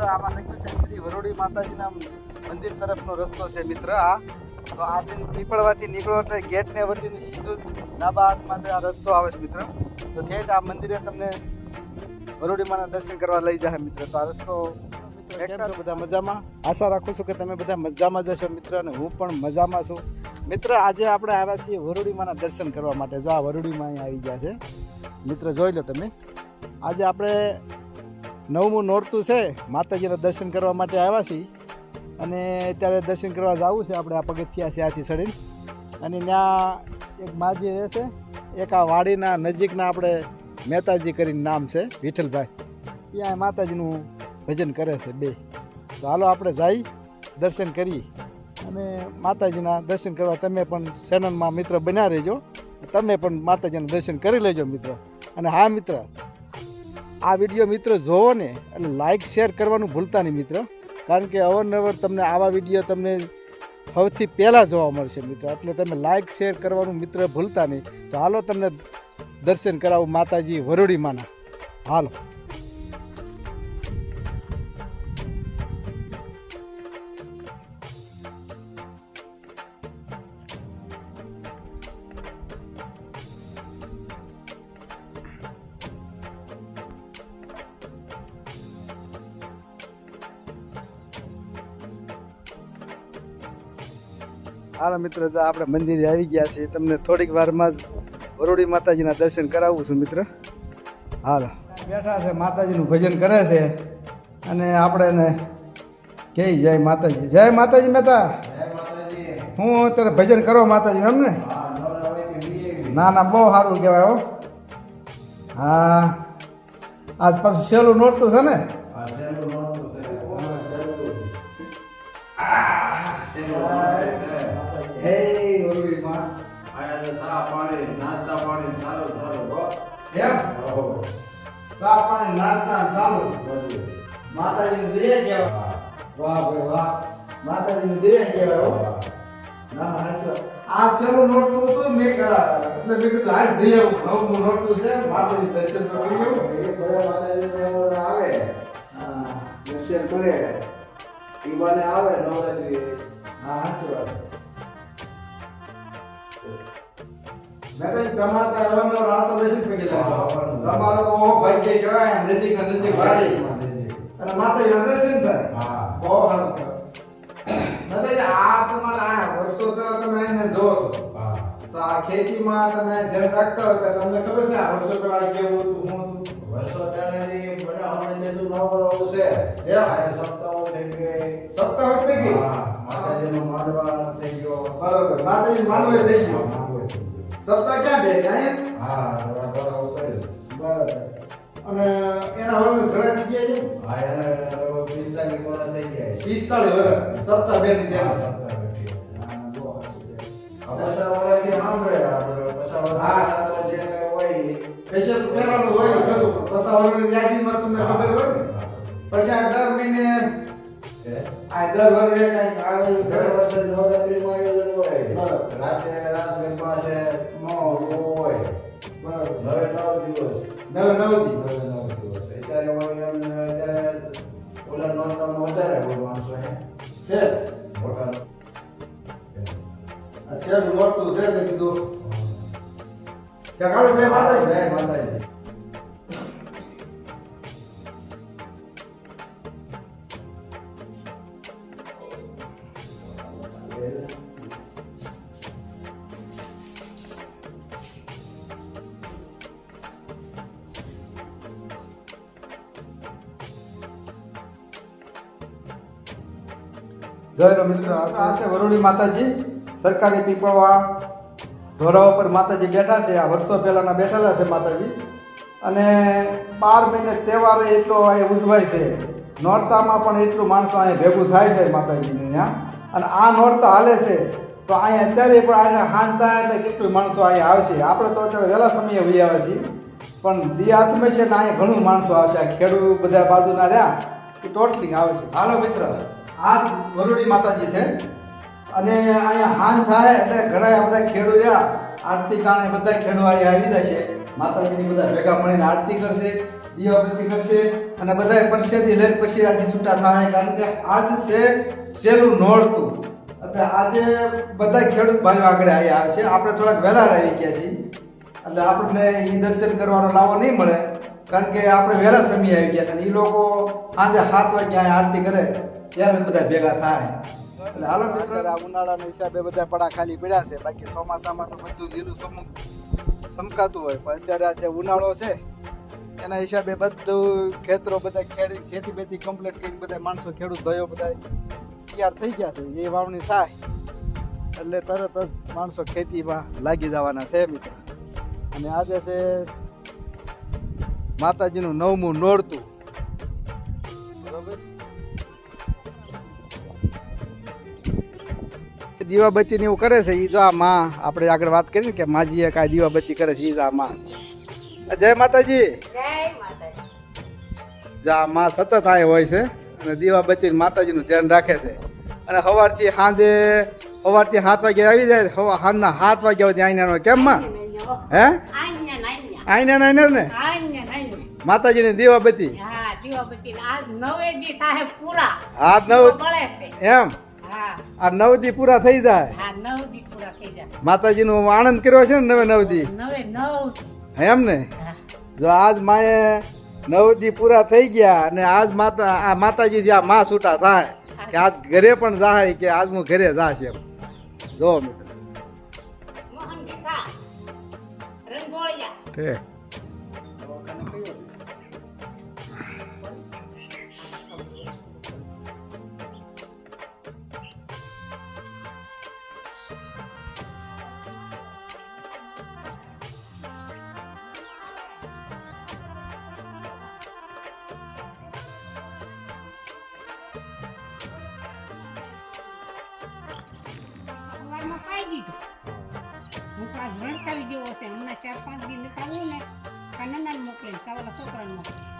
મિત્ર આમાં લખ્યું છે શ્રી વરોડી માતાજીના મંદિર તરફનો રસ્તો છે મિત્ર આ. તો આ દિન પીપળવાથી નીકળો એટલે ગેટને વટીને સીધું ડાબા હાથમાં આ રસ્તો આવે છે મિત્ર. તો ઠેઠ આ મંદિરે તમને વરોડીમાના દર્શન કરવા લઈ જાય મિત્ર. તો આ રસ્તો બધા મજામાં? આશા રાખું છું કે તમે બધા મજામાં જશો મિત્ર અને હું પણ મજામાં છું. મિત્ર આજે આપણે આવ્યા છીએ વરોડીમાના દર્શન કરવા માટે. જો આ વરુડીમાં આવી ગયા છે. મિત્ર જોઈ લો તમે. આજે આપણે નવમું નોરતું છે, માતાજીના દર્શન કરવા માટે આવ્યા છીએ. અને ત્યારે દર્શન કરવા જવું છે, આપણે આ પગથિયા છે, આથી અને ત્યાં એક માજી રહેશે એક આ વાડીના નજીકના આપણે મહેતાજી કરીને નામ છે, વિઠ્ઠલભાઈ. ત્યાં માતાજીનું ભજન કરે છે બે. તો હાલો આપણે જઈ દર્શન કરીએ. અને માતાજીના દર્શન કરવા તમે પણ શેનનમાં મિત્ર બન્યા રહેજો. તમે પણ માતાજીના દર્શન કરી લેજો મિત્ર. અને હા મિત્ર આ વીડિયો મિત્ર જોવો ને અને લાઈક શેર કરવાનું ભૂલતા નહીં મિત્ર. કારણ કે અવારનવાર તમને આવા વીડિયો તમને સૌથી પહેલાં જોવા મળશે મિત્ર. એટલે તમે લાઈક શેર કરવાનું મિત્ર ભૂલતા નહીં. તો હાલો તમને દર્શન કરાવું માતાજી વરોડીમાના હાલો. હાલો મિત્ર જો આપણે મંદિરે આવી ગયા છીએ. તમને થોડીક વારમાં જ વરોડી માતાજીના દર્શન કરાવું છું મિત્ર. હાલો. બેઠા છે માતાજીનું ભજન કરે છે. અને આપણે એને કહે જય માતાજી. જય માતાજી મહેતા હું અત્યારે ભજન કરો માતાજી એમ ના? ના બહુ સારું કહેવાય હો. હા. આજ પાછું સહેલું નોરતું છે ને? હે વરોડી માં એમ ચા પાણી નાસ્તા ચાલુ માતાજીનું દયા કહેવાય વાહ ભાઈ વાહ. માતાજીનું દયા કહેવાય હો? ના. આ સરું નોટતું હતું મેં કરા. એટલે મેં કીધું હાલ જઈ આવું નવું નોટતું છે. માતાજી દર્શન તો બધા આવું. હા. દર્શન કરે. ઈબાને આવે નવરાત્રી હા સાચી વાત. મેં તમારે તો રાત દર્શન કરી હા, લાગ્યો અવારનવાર. તમારે તો ઓહો ભાગ્ય કહેવાય નજીક ના નજીક વાળી અને માતાજીના દર્શન થાય. હા. બહુ સારું કહેવાય. આ તમારા આ વર્ષો પહેલા તમે એને જોવો છો. તો આ ખેતીમાં તમે ધ્યાન રાખતા હોય તો તમને ખબર છે આ વર્ષો પહેલા કેવું હતું શું હતું? વર્ષો પહેલાથી બધા હમણાં જે તું નવો છે એમ? આ સપ્તાહો થઈ ગઈ સપ્તાહ વખતે ગઈ? માતાજીનો માંડવા થઈ ગયો. બરાબર માતાજી માંડવે થઈ ગયો. સપ્તાહ ક્યાં બે? અહીંયા હા ડોળા બરાબર. અને એના હવે ઘણા થઈ ગયા છે? હા એના પિસ્તાલીસ કોણા થઈ ગયા પિસ્તાલીસ વર્ષ સપ્તાહ બેઠી ત્યાં? સપ્તાહ બેઠી. પસા વરાથી સાંભળે આપણે. પસા હા. તો જે હોય. સ્પેશિયલ કરવાનું હોય બધું. પસા વર્ષની યાદીમાં તમને ખબર આ દર વર્ષે કંઈક આવે દર વર્ષે નવરાત્રીમાં આયોજન હોય. રાતે રાસ ગરબા છે એવું હોય. બરાબર. નવે નવ દિવસ. નવે નવ દી નવે નવ દિવસ. અત્યારે હોય એમ અત્યારે ઓલા નોરતામાં વધારે હોય માણસો હે. છે? મોટા. શેર મોટું છે કીધું. ચકાડો જય માતાજી. જય માતાજી. જય મિત્રો, આ છે વરુડી માતાજી. સરકારી પીપળવા ઢોરા ઉપર માતાજી બેઠા છે. આ વર્ષો પહેલાના બેઠેલા છે માતાજી. અને બાર મહિને તહેવાર એટલો અહીંયા ઉજવાય છે. નોરતામાં પણ એટલું માણસો અહીંયા ભેગું થાય છે માતાજીને ત્યાં. અને આ નોરતા હાલે છે. તો અહીંયા અત્યારે પણ અહીંયા થાય એટલે કેટલું માણસો અહીંયા આવશે આપણે તો અત્યારે વહેલા સમયે વહી આવ્યા છીએ. પણ દી છે ને અહીંયા ઘણું માણસો આવશે આ ખેડૂત બધા બાજુના રહ્યા. એ ટોટલી આવે છે. હાલો મિત્ર. આ વરુડી માતાજી છે. અને અહીંયા હાન થાય એટલે ઘણા બધા ખેડૂ રહ્યા. આરતી કારણે બધા ખેડૂત અહીંયા આવી જાય છે. માતાજીની બધા ભેગા મળીને આરતી કરશે દીવાબત્તી કરશે અને બધાય પરસેથી લઈને પછી આજે છૂટા થાય કારણ કે આજ છે સેલું નોળતું એટલે આજે બધા ખેડૂત ભાઈઓ આગળ આવી આવે છે. આપણે થોડાક વહેલા આવી ગયા છીએ. એટલે આપણને એ દર્શન કરવાનો લાવો નહીં મળે. કારણ કે આપણે વહેલા સમય આવી ગયા છે. એ લોકો સાંજે સાત વાગે આરતી કરે. ત્યારે બધા ભેગા થાય. એટલે હાલો મિત્રો. આ ઉનાળાના હિસાબે બધા પડા ખાલી પડ્યા છે. બાકી ચોમાસામાં તો બધું લીલું સમુક સમકાતું હોય. પણ અત્યારે આ જે ઉનાળો છે એના હિસાબે બધું ખેતરો બધા ખેડી ખેતી બેતી કમ્પ્લીટ કરી બધા માણસો ખેડૂત ભાઈઓ બધા તૈયાર થઈ ગયા છે. એ વાવણી થાય એટલે તરત જ માણસો ખેતીમાં લાગી જવાના છે મિત્રો. અને આજે છે માતાજીનું નવમું નોરતું. દીવાબત્તી ને એવું કરે છે એ જો આ માં આપણે આગળ વાત કરીને કે માજીએ કાંઈ દીવાબત્તી કરે છે એ જ આ માં. જય માતાજી. જા માં સતત આય હોય છે અને દીવાબત્તી માતાજીનું ધ્યાન રાખે છે. અને સવારથી સાંજે સવારથી સાત વાગે આવી જાય સાંજના સાત વાગ્યા સુધી આઈના કેમ માં? હે? આઈના નાઈનર ને? માતાજીની દીવાબત્તી? હાથ નવ એમ? આ નવ દી પૂરા થઈ જાય. માતાજીનો આનંદ કર્યો છે ને નવે નવ દી એમ ને? જો આજ માએ નવ દી પૂરા થઈ ગયા અને આજ માતા આ માતાજી આ માં છૂટા થાય કે આજ ઘરે પણ જાય કે આજ હું ઘરે જાશ એમ. જો મિત્ર. ઠીક દીધું. હું પાછ ભણકાવી જેવો છે. હમણાં ચાર પાંચ દિન આવું ને કાનાને મોકલીને કાવલા છોકરાને મોકલી